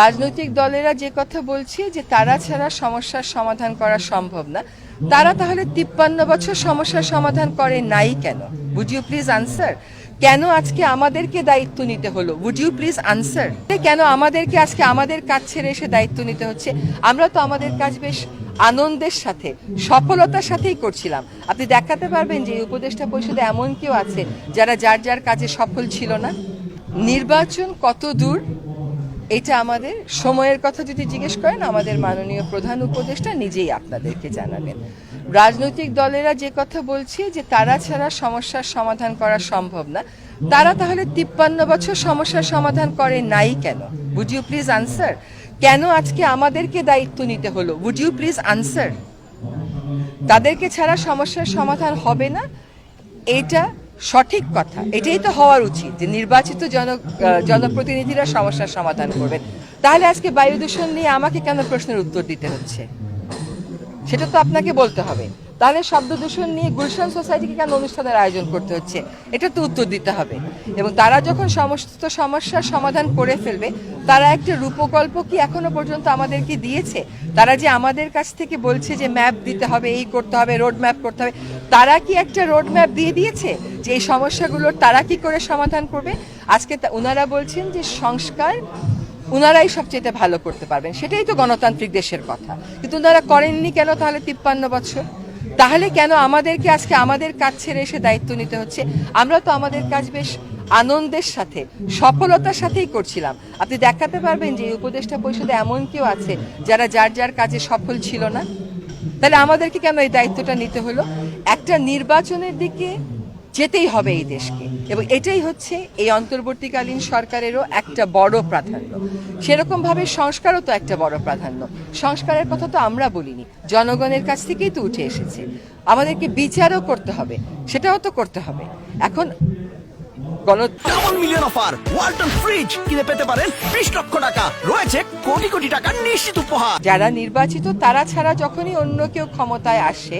রাজনৈতিক দলেরা যে কথা বলছে যে তারা ছাড়া সমস্যার সমাধান করা সম্ভব না, তারা তাহলে তিপ্পান্ন বছর সমস্যার সমাধান করে নাই কেন? উড ইউ প্লিজ আনসার কেন আজকে আমাদেরকে দায়িত্ব নিতে হলো? উড ইউ প্লিজ আনসার কেন আমাদেরকে আজকে আমাদের কাজ ছেড়ে এসে দায়িত্ব নিতে হচ্ছে? আমরা তো আমাদের কাজ বেশ আনন্দের সাথে, সফলতার সাথেই করছিলাম। আপনি দেখাতে পারবেন যে উপদেষ্টা পরিষদে এমন কেউ আছে যারা যার যার কাজে সফল ছিল না। নির্বাচন কত দূর? এটা আমাদের সময়ের কথা যদি জিজ্ঞেস করেন, আমাদের মাননীয় প্রধান উপদেষ্টা নিজেই আপনাদেরকে জানাবেন। রাজনৈতিক দলেরা যে কথা বলছে যে তারা ছাড়া সমস্যার সমাধান করা সম্ভব না, তারা তাহলে তিপ্পান্ন বছর সমস্যার সমাধান করে নাই কেন? উড ইউ প্লিজ আনসার কেন আজকে আমাদেরকে দায়িত্ব নিতে হলো? উড ইউ প্লিজ আনসার তাদেরকে ছাড়া সমস্যার সমাধান হবে না? এটা সঠিক কথা। এটাই তো হওয়ার উচিত যে নির্বাচিত জন জনপ্রতিনিধিরা সমস্যার সমাধান করবেন। তাহলে আজকে বায়ু দূষণ নিয়ে আমাকে কেন প্রশ্নের উত্তর দিতে হচ্ছে? সেটা তো আপনাকে বলতে হবে। তাহলে শব্দ দূষণ নিয়ে গুলশান সোসাইটিকে কেন অনুষ্ঠানের আয়োজন করতে হচ্ছে? এটা তো উত্তর দিতে হবে। এবং তারা যখন সমস্ত সমস্যার সমাধান করে ফেলবে, তারা একটা রূপকল্প কি এখনও পর্যন্ত আমাদেরকে দিয়েছে? তারা যে আমাদের কাছ থেকে বলছে যে ম্যাপ দিতে হবে, এই করতে হবে, রোড ম্যাপ করতে হবে, তারা কি একটা রোড ম্যাপ দিয়ে দিয়েছে? যে এই সমস্যাগুলোর তারা কি করে সমাধান করবে? আজকে ওনারা বলছেন যে সংস্কার ওনারাই সবচেয়ে ভালো করতে পারবেন। সেটাই তো গণতান্ত্রিক দেশের কথা। কিন্তু ওনারা করেননি কেন তাহলে তিপ্পান্ন বছর তাহলে কেন আমাদেরকে আজকে আমাদের কাজ ছেড়ে এসে দায়িত্ব নিতে হচ্ছে? আমরা তো আমাদের কাজ বেশ আনন্দের সাথে, সফলতার সাথেই করছিলাম। আপনি দেখাতে পারবেন যে উপদেষ্টা পরিষদে এমন কেউ আছে যারা যার যার কাজে সফল ছিল না? তাহলে আমাদেরকে কেন এই দায়িত্বটা নিতে হলো? একটা নির্বাচনের দিকে যেতেই হবে এই দেশকে। এবং এটাই হচ্ছে এই অন্তর্বর্তীকালীন সরকারেরও একটা বড় প্রাধান্য। সেরকম ভাবে সংস্কারও তো একটা বড় প্রাধান্য। সংস্কারের কথা তো আমরা বলিনি জনগণের কাছ থেকেই তো উঠে এসেছে। আমাদেরকে বিচারও করতে হবে সেটাও তো করতে হবে। এখন গণ double million offer Walton fridge কিনে পেতে পারেন বিশ লক্ষ টাকা। রয়েছে কোটি কোটি টাকার নিশ্চিত উপহার। যারা নির্বাচিত তারা ছাড়া যখনই অন্য কেউ ক্ষমতায় আসে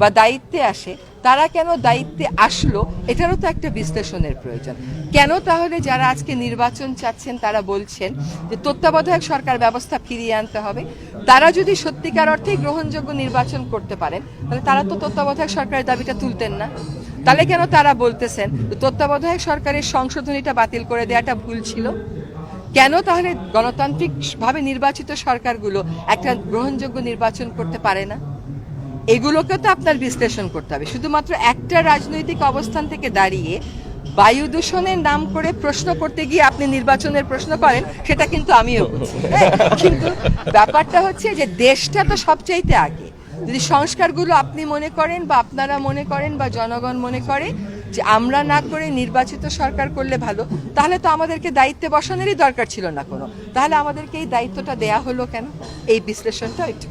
বা দায়িত্বে আসে, তারা কেন দায়িত্বে আসলো, এটারও তো একটা বিশ্লেষণের প্রয়োজন। কেন তাহলে যারা আজকে নির্বাচন চাচ্ছেন, তারা বলছেন যে তত্ত্বাবধায়ক সরকার ব্যবস্থা ফিরিয়ে আনতে হবে। তারা যদি সত্যিকার অর্থে গ্রহণযোগ্য নির্বাচন করতে পারেন, তাহলে তারা তো তত্ত্বাবধায়ক সরকারের দাবিটা তুলতেন না। তাহলে কেন তারা বলতেছেন তত্ত্বাবধায়ক সরকারের সংশোধনীটা বাতিল করে দেওয়াটা ভুল ছিল? কেন তাহলে গণতান্ত্রিকভাবে নির্বাচিত সরকারগুলো একটা গ্রহণযোগ্য নির্বাচন করতে পারে না? এগুলোকে তো আপনার বিশ্লেষণ করতে হবে। শুধুমাত্র একটা রাজনৈতিক অবস্থান থেকে দাঁড়িয়ে বায়ু দূষণের নাম করে প্রশ্ন করতে গিয়ে আপনি নির্বাচনের প্রশ্ন করেন সেটা কিন্তু আমিও বুঝি হ্যাঁ? কিন্তু ব্যাপারটা হচ্ছে যে দেশটা তো সবচাইতে আগে। যদি সংস্কারগুলো আপনি মনে করেন বা আপনারা মনে করেন বা জনগণ মনে করে যে আমরা না করে নির্বাচিত সরকার করলে ভালো তাহলে তো আমাদেরকে দায়িত্বে বসানোরই দরকার ছিল না কোনো। তাহলে আমাদেরকে এই দায়িত্বটা দেয়া হলো কেন? এই বিশ্লেষণটা একটু